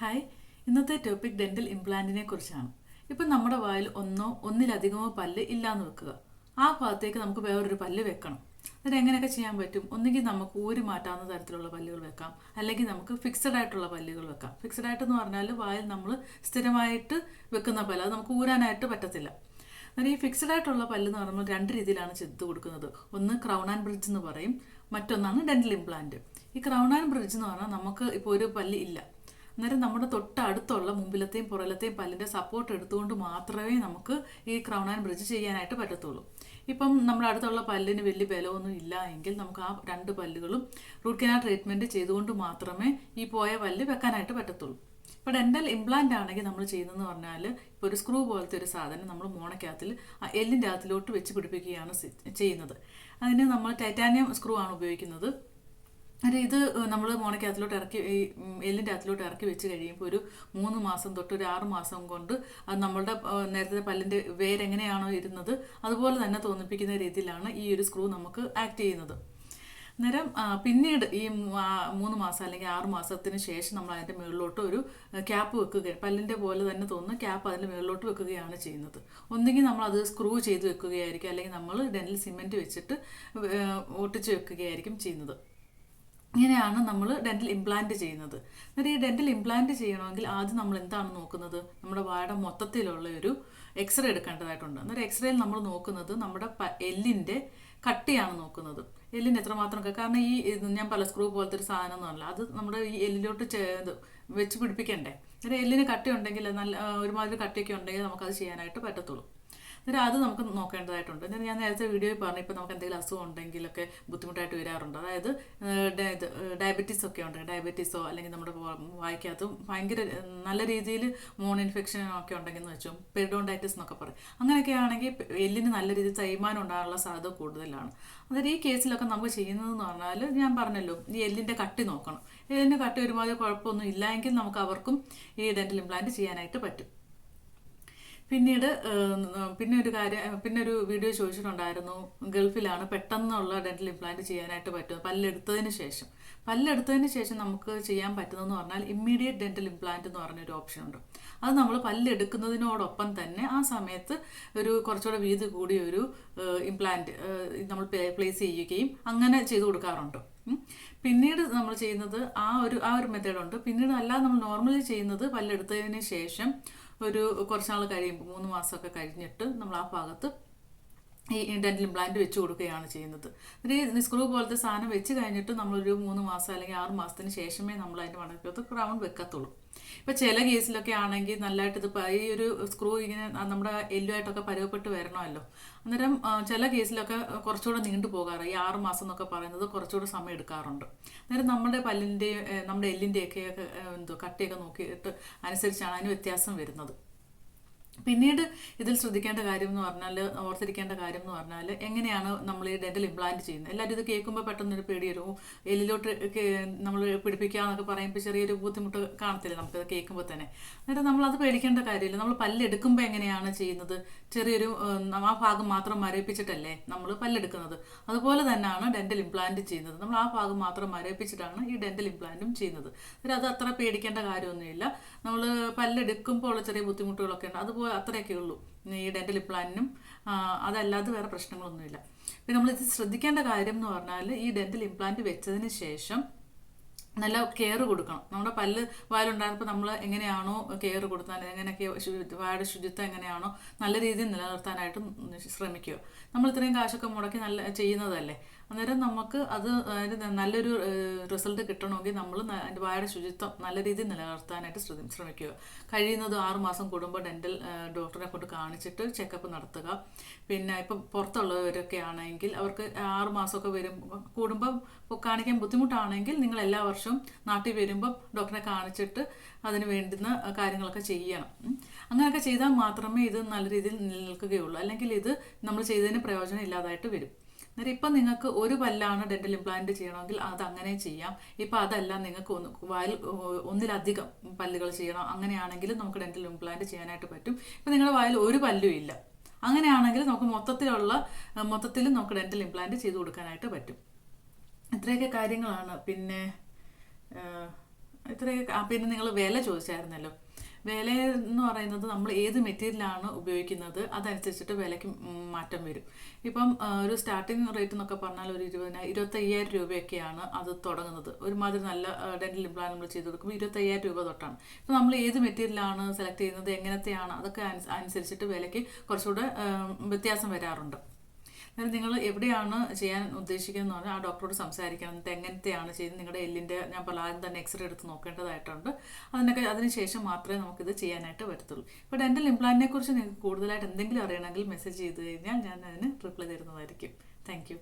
Hi ഇന്നത്തെ topic dental ഇംപ്ലാന്റിനെ കുറിച്ചാണ്. ഇപ്പം നമ്മുടെ വായിൽ ഒന്നോ ഒന്നിലധികമോ പല്ല് ഇല്ലാന്ന് വെക്കുക. ആ ഭാഗത്തേക്ക് നമുക്ക് വേറൊരു പല്ല് വെക്കണം. അതിന് എങ്ങനെയൊക്കെ ചെയ്യാൻ പറ്റും? ഒന്നുകിൽ നമുക്ക് ഊരി മാറ്റാവുന്ന തരത്തിലുള്ള പല്ലുകൾ വെക്കാം. അല്ലെങ്കിൽ നമുക്ക് ഫിക്സഡ് ആയിട്ടുള്ള പല്ലുകൾ വെക്കാം. ഫിക്സഡ് ആയിട്ട് എന്ന് പറഞ്ഞാൽ വായിൽ നമ്മൾ സ്ഥിരമായിട്ട് വെക്കുന്ന പല്ല്. അത് നമുക്ക് ഊരാനായിട്ട് പറ്റത്തില്ല. എന്നാൽ ഈ ഫിക്സഡ് ആയിട്ടുള്ള പല്ല് എന്ന് പറയുമ്പോൾ രണ്ട് രീതിയിലാണ് ചെയ്ത് കൊടുക്കുന്നത്. ഒന്ന് ക്രൗൺ ആൻഡ് ബ്രിഡ്ജ് എന്ന് പറയും. മറ്റൊന്നാണ് ഡെന്റൽ ഇംപ്ലാന്റ് ഈ ക്രൗൺ ആൻഡ് ബ്രിഡ്ജ് എന്ന് പറഞ്ഞാൽ നമുക്ക് ഇപ്പോൾ ഒരു പല്ല് ഇല്ല. അന്നേരം നമ്മുടെ തൊട്ടടുത്തുള്ള മുമ്പിലത്തെയും പുറലത്തെയും പല്ലിന്റെ സപ്പോർട്ട് എടുത്തുകൊണ്ട് മാത്രമേ നമുക്ക് ഈ ക്രൗൺ ആൻഡ് ബ്രിഡ്ജ് ചെയ്യാനായിട്ട് പറ്റത്തുള്ളൂ. ഇപ്പം നമ്മുടെ അടുത്തുള്ള പല്ലിന് വലിയ ബലമൊന്നും ഇല്ല എങ്കിൽ നമുക്ക് ആ രണ്ട് പല്ലുകളും റൂട്ട് കനാൽ ട്രീറ്റ്മെന്റ് ചെയ്തുകൊണ്ട് മാത്രമേ ഈ പോയ പല്ല് വെക്കാനായിട്ട് പറ്റത്തുള്ളൂ. ഇപ്പോൾ ഡെന്റൽ ഇംപ്ലാന്റ് ആണെങ്കിൽ നമ്മൾ ചെയ്യുന്നതെന്ന് പറഞ്ഞാൽ ഇപ്പോൾ ഒരു സ്ക്രൂ പോലത്തെ ഒരു സാധനം നമ്മൾ മോണക്കകത്തിൽ ആ എല്ലിന്റെ അകത്തിലോട്ട് വെച്ച് പിടിപ്പിക്കുകയാണ് ചെയ്യുന്നത്. അതിന് നമ്മൾ ടൈറ്റാനിയം സ്ക്രൂ ആണ് ഉപയോഗിക്കുന്നത്. അല്ല ഇത് നമ്മൾ മോണക്കകത്തിലോട്ട് ഇറക്കി ഈ എല്ലിന്റെ അകത്തിലോട്ട് ഇറക്കി വെച്ച് കഴിയുമ്പോൾ ഒരു മൂന്ന് മാസം തൊട്ട് ഒരു ആറ് മാസം കൊണ്ട് അത് നമ്മളുടെ നേരത്തെ പല്ലിന്റെ വേരെങ്ങനെയാണോ ഇരുന്നത് അതുപോലെ തന്നെ തോന്നിപ്പിക്കുന്ന രീതിയിലാണ് ഈ ഒരു സ്ക്രൂ നമുക്ക് ആക്ട് ചെയ്യുന്നത്. നേരം പിന്നീട് ഈ മൂന്ന് മാസം അല്ലെങ്കിൽ ആറ് മാസത്തിന് ശേഷം നമ്മൾ അതിന്റെ മുകളിലോട്ട് ഒരു ക്യാപ്പ് വെക്കുക പല്ലിന്റെ പോലെ തന്നെ തോന്നുന്ന ക്യാപ്പ് അതിന്റെ മുകളിലോട്ട് വെക്കുകയാണ് ചെയ്യുന്നത്. ഒന്നുകിൽ നമ്മൾ അത് സ്ക്രൂ ചെയ്ത് വെക്കുകയായിരിക്കും അല്ലെങ്കിൽ നമ്മൾ ഡെന്റൽ സിമെന്റ് വെച്ചിട്ട് ഒട്ടിച്ച് വെക്കുകയായിരിക്കും ചെയ്യുന്നത്. ഇങ്ങനെയാണ് നമ്മൾ ഡെന്റൽ ഇംപ്ലാന്റ് ചെയ്യുന്നത്. എന്നിട്ട് ഈ ഡെന്റൽ ഇംപ്ലാന്റ് ചെയ്യണമെങ്കിൽ ആദ്യം നമ്മൾ എന്താണ് നോക്കുന്നത്? നമ്മുടെ വായുടെ മൊത്തത്തിലുള്ള ഒരു എക്സ്റേ എടുക്കേണ്ടതായിട്ടുണ്ട്. എന്നൊരു എക്സ്റേയിൽ നമ്മൾ നോക്കുന്നത് നമ്മുടെ എല്ലിന്റെ കട്ടിയാണ് നോക്കുന്നത്. എല്ലിന് എത്രമാത്രം കാരണം ഈ ഞാൻ പല സ്ക്രൂ പോലത്തെ ഒരു സാധനം എന്ന് അത് നമ്മുടെ ഈ എല്ലിലോട്ട് വെച്ച് പിടിപ്പിക്കണ്ടേ? അന്നേരം എല്ലിന് കട്ടി ഉണ്ടെങ്കിൽ നല്ല ഒരുമാതിരി കട്ടിയൊക്കെ ഉണ്ടെങ്കിൽ നമുക്കത് ചെയ്യാനായിട്ട് പറ്റത്തുള്ളൂ. അന്നേരം അത് നമുക്ക് നോക്കേണ്ടതായിട്ടുണ്ട്. എന്നാൽ ഞാൻ നേരത്തെ വീഡിയോയിൽ പറഞ്ഞു ഇപ്പോൾ നമുക്ക് എന്തെങ്കിലും അസുഖം ഉണ്ടെങ്കിലൊക്കെ ബുദ്ധിമുട്ടായിട്ട് വരാറുണ്ട്. അതായത് ഡയബറ്റീസ് ഒക്കെ ഉണ്ട്. ഡയബറ്റീസോ അല്ലെങ്കിൽ നമ്മുടെ വായ്ക്കകത്ത് ഭയങ്കര നല്ല രീതിയിൽ മോൺ ഇൻഫെക്ഷൻ ഒക്കെ ഉണ്ടെങ്കിൽ എന്ന് വെച്ചും പെരിഡോണ്ടൈറ്റിസ് എന്നൊക്കെ പറയും. അങ്ങനെയൊക്കെ ആണെങ്കിൽ എല്ലിന് നല്ല രീതിയിൽ തേയ്മാനം ഉണ്ടാകാനുള്ള സാധ്യത കൂടുതലാണ്. അന്നേരം ഈ കേസിലൊക്കെ നമുക്ക് ചെയ്യുന്നതെന്ന് പറഞ്ഞാൽ ഞാൻ പറഞ്ഞല്ലോ ഈ എല്ലിന്റെ കട്ടി നോക്കണം. എല്ലിന്റെ കട്ടി ഒരുമാതിരി കുഴപ്പമൊന്നും ഇല്ല എങ്കിൽ നമുക്ക് അവർക്കും ഈ ഡെന്റൽ ഇംപ്ലാന്റ് ചെയ്യാനായിട്ട് പറ്റും. പിന്നീട് പിന്നെ ഒരു കാര്യം പിന്നെ ഒരു വീഡിയോ ചോദിച്ചിട്ടുണ്ടായിരുന്നു ഗൾഫിലാണ് പെട്ടെന്നുള്ള ഡെന്റൽ ഇംപ്ലാന്റ് ചെയ്യാനായിട്ട് പറ്റുന്നത്. പല്ലെടുത്തതിന് ശേഷം. പല്ലെടുത്തതിന് ശേഷം നമുക്ക് ചെയ്യാൻ പറ്റുന്നതെന്ന് പറഞ്ഞാൽ ഇമ്മീഡിയറ്റ് ഡെന്റൽ ഇംപ്ലാന്റ് എന്ന് പറഞ്ഞൊരു ഓപ്ഷൻ ഉണ്ട്. അത് നമ്മൾ പല്ലെടുക്കുന്നതിനോടൊപ്പം തന്നെ ആ സമയത്ത് ഒരു കുറച്ചുകൂടെ വീതി കൂടിയ ഒരു ഇംപ്ലാന്റ് നമ്മൾ പ്ലേസ് ചെയ്യുകയും അങ്ങനെ ചെയ്തു കൊടുക്കാറുണ്ട്. പിന്നീട് നമ്മൾ ചെയ്യുന്നത് ആ ഒരു ആ ഒരു മെത്തേഡുണ്ട് പിന്നീട് അല്ലാതെ നമ്മൾ നോർമലി ചെയ്യുന്നത് പല്ലെടുത്തതിന് ശേഷം ഒരു കുറച്ച് നാൾ കഴിയുമ്പോൾ മൂന്ന് മാസമൊക്കെ കഴിഞ്ഞിട്ട് നമ്മൾ ആ ഭാഗത്ത് ഈ ഡെന്റൽ ഇംപ്ലാന്റ് വെച്ച് കൊടുക്കുകയാണ് ചെയ്യുന്നത്. ഒരു സ്ക്രൂ പോലത്തെ സാധനം വെച്ച് കഴിഞ്ഞിട്ട് നമ്മളൊരു മൂന്ന് മാസം അല്ലെങ്കിൽ ആറ് മാസത്തിന് ശേഷമേ നമ്മൾ അതിന്റെ മണക്കത്ത് ക്രൗൺ വെക്കത്തുള്ളൂ. ഇപ്പം ചില കേസിലൊക്കെ ആണെങ്കിൽ നല്ലതായിട്ട് ഇത് ഈ ഒരു സ്ക്രൂ ഇങ്ങനെ നമ്മുടെ എല്ലുമായിട്ടൊക്കെ പരുവപ്പെട്ട് വരണമല്ലോ. അന്നേരം ചില കേസിലൊക്കെ കുറച്ചുകൂടെ നീണ്ടു പോകാറ്. ഈ ആറ് മാസം എന്നൊക്കെ പറയുന്നത് കുറച്ചുകൂടെ സമയം എടുക്കാറുണ്ട്. അന്നേരം നമ്മുടെ പല്ലിന്റെ നമ്മുടെ എല്ലിന്റെയൊക്കെ എന്തോ കട്ടിയൊക്കെ നോക്കിയിട്ട് അനുസരിച്ചാണ് അതിന് വ്യത്യാസം വരുന്നത്. പിന്നീട് ഇതിൽ ശ്രദ്ധിക്കേണ്ട കാര്യം എന്ന് പറഞ്ഞാൽ ഓർത്തിരിക്കേണ്ട കാര്യം എന്ന് പറഞ്ഞാൽ എങ്ങനെയാണ് നമ്മൾ ഈ ഡെന്റൽ ഇംപ്ലാന്റ് ചെയ്യുന്നത്? എല്ലാവരും ഇത് കേൾക്കുമ്പോൾ പെട്ടെന്നൊരു പേടി വരും എല്ലിലോട്ട് നമ്മൾ പിടിപ്പിക്കുക എന്നൊക്കെ പറയുമ്പോൾ ചെറിയൊരു ബുദ്ധിമുട്ട് കാണത്തില്ല നമുക്കത് കേൾക്കുമ്പോൾ തന്നെ. എന്നിട്ട് നമ്മൾ അത് പേടിക്കേണ്ട കാര്യമില്ല. നമ്മൾ പല്ലെടുക്കുമ്പോൾ എങ്ങനെയാണ് ചെയ്യുന്നത്? ചെറിയൊരു ആ ഭാഗം മാത്രം മരവിപ്പിച്ചിട്ടല്ലേ നമ്മൾ പല്ലെടുക്കുന്നത്? അതുപോലെ തന്നെയാണ് ഡെന്റൽ ഇംപ്ലാന്റ് ചെയ്യുന്നത്. നമ്മൾ ആ ഭാഗം മാത്രം മരവിപ്പിച്ചിട്ടാണ് ഈ ഡെന്റൽ ഇംപ്ലാന്റും ചെയ്യുന്നത്. എന്നിട്ട് അത് അത്ര പേടിക്കേണ്ട കാര്യമൊന്നുമില്ല. നമ്മൾ പല്ലെടുക്കുമ്പോൾ ഉള്ള ചെറിയ ബുദ്ധിമുട്ടുകളൊക്കെ ഉണ്ട്. അതുപോലെ അത്രയൊക്കെ ഉള്ളൂ. ഈ ഡെന്റൽ ഇംപ്ലാന്റിനും അതല്ലാതെ വേറെ പ്രശ്നങ്ങളൊന്നുമില്ല. പിന്നെ നമ്മൾ ഇത് ശ്രദ്ധിക്കേണ്ട കാര്യം എന്ന് പറഞ്ഞാൽ ഈ ഡെന്റൽ ഇംപ്ലാന്റ് വെച്ചതിന് ശേഷം നല്ല കെയർ കൊടുക്കണം. നമ്മുടെ പല്ല് വായിലുണ്ടായിരുന്നപ്പോൾ നമ്മൾ എങ്ങനെയാണോ കെയർ കൊടുത്താൽ എങ്ങനെയൊക്കെ വായുടെ ശുചിത്വം എങ്ങനെയാണോ നല്ല രീതിയിൽ നിലനിർത്താനായിട്ട് ശ്രമിക്കുക. നമ്മൾ ഇത്രയും കാശൊക്കെ മുടക്കി നല്ല ചെയ്യുന്നതല്ലേ? അന്നേരം നമുക്ക് അത് നല്ലൊരു റിസൾട്ട് കിട്ടണമെങ്കിൽ നമ്മൾ അതിന്റെ വായുടെ ശുചിത്വം നല്ല രീതിയിൽ നിലനിർത്താനായിട്ട് ശ്രമിക്കുക. കഴിയുന്നത് ആറുമാസം കൂടുമ്പോൾ ഡെന്റൽ ഡോക്ടറെ കൊണ്ട് കാണിച്ചിട്ട് ചെക്കപ്പ് നടത്തുക. പിന്നെ ഇപ്പം പുറത്തുള്ളവരൊക്കെ ആണെങ്കിൽ അവർക്ക് ആറുമാസമൊക്കെ വരും കൂടുമ്പം കാണിക്കാൻ ബുദ്ധിമുട്ടാണെങ്കിൽ നിങ്ങൾ എല്ലാ വർഷവും നാട്ടിൽ വരുമ്പം ഡോക്ടറെ കാണിച്ചിട്ട് അതിന് വേണ്ടുന്ന കാര്യങ്ങളൊക്കെ ചെയ്യണം. അങ്ങനെയൊക്കെ ചെയ്താൽ മാത്രമേ ഇത് നല്ല രീതിയിൽ നിലനിൽക്കുകയുള്ളൂ. അല്ലെങ്കിൽ ഇത് നമ്മൾ ചെയ്തതിന് പ്രയോജനം ഇല്ലാതായിട്ട് വരും. അന്നേരം ഇപ്പം നിങ്ങൾക്ക് ഒരു പല്ലാണ് ഡെന്റൽ ഇംപ്ലാന്റ് ചെയ്യണമെങ്കിൽ അത് അങ്ങനെ ചെയ്യാം. ഇപ്പം അതല്ല നിങ്ങൾക്ക് ഒന്ന് വായിൽ ഒന്നിലധികം പല്ലുകൾ ചെയ്യണം. അങ്ങനെയാണെങ്കിൽ നമുക്ക് ഡെന്റൽ ഇംപ്ലാന്റ് ചെയ്യാനായിട്ട് പറ്റും. ഇപ്പം നിങ്ങളുടെ വായിൽ ഒരു പല്ലും ഇല്ല. അങ്ങനെയാണെങ്കിൽ നമുക്ക് മൊത്തത്തിലുള്ള മൊത്തത്തിൽ നമുക്ക് ഡെന്റൽ ഇംപ്ലാന്റ് ചെയ്ത് കൊടുക്കാനായിട്ട് പറ്റും. ഇത്രയൊക്കെ കാര്യങ്ങളാണ്. പിന്നെ ഇത്രയൊക്കെ പിന്നെ നിങ്ങൾ വില ചോദിച്ചായിരുന്നല്ലോ. വില എന്ന് പറയുന്നത് നമ്മൾ ഏത് മെറ്റീരിയലാണ് ഉപയോഗിക്കുന്നത് അതനുസരിച്ചിട്ട് വിലയ്ക്ക് മാറ്റം വരും. ഇപ്പം ഒരു സ്റ്റാർട്ടിങ് റേറ്റ് എന്നൊക്കെ പറഞ്ഞാൽ ഒരു ഇരുപതിനായിരം ഇരുപത്തയ്യായിരം രൂപയൊക്കെയാണ് അത് തുടങ്ങുന്നത്. ഒരുമാതിരി നല്ല ഡെന്റൽ ഇംപ്ലാൻ നമ്മൾ ചെയ്ത് കൊടുക്കുമ്പോൾ ഇരുപത്തയ്യായിരം രൂപ തൊട്ടാണ്. ഇപ്പം നമ്മൾ ഏത് മെറ്റീരിയലാണ് സെലക്ട് ചെയ്യുന്നത് എങ്ങനത്തെയാണ് അതൊക്കെ അനുസരിച്ചിട്ട് വിലയ്ക്ക് കുറച്ചുകൂടെ വ്യത്യാസം വരാറുണ്ട്. അതായത് നിങ്ങൾ എവിടെയാണ് ചെയ്യാൻ ഉദ്ദേശിക്കുന്നത് പറഞ്ഞാൽ ആ ഡോക്ടറോട് സംസാരിക്കണം. എങ്ങനത്തെയാണ് ചെയ്യുന്നത് നിങ്ങളുടെ എല്ലിന്റെ ഞാൻ പല തന്നെ എക്സ്റേ എടുത്ത് നോക്കേണ്ടതായിട്ടുണ്ട്. അതിനൊക്കെ അതിനുശേഷം മാത്രമേ നമുക്കിത് ചെയ്യാനായിട്ട് പറ്റത്തുള്ളൂ. ഇപ്പോൾ ഡെന്റൽ ഇംപ്ലാന്റിനെ കുറിച്ച് നിങ്ങൾക്ക് കൂടുതലായിട്ട് എന്തെങ്കിലും അറിയണമെങ്കിൽ മെസ്സേജ് ചെയ്ത് കഴിഞ്ഞാൽ ഞാൻ അതിന് റിപ്ലൈ തരുന്നതായിരിക്കും. താങ്ക്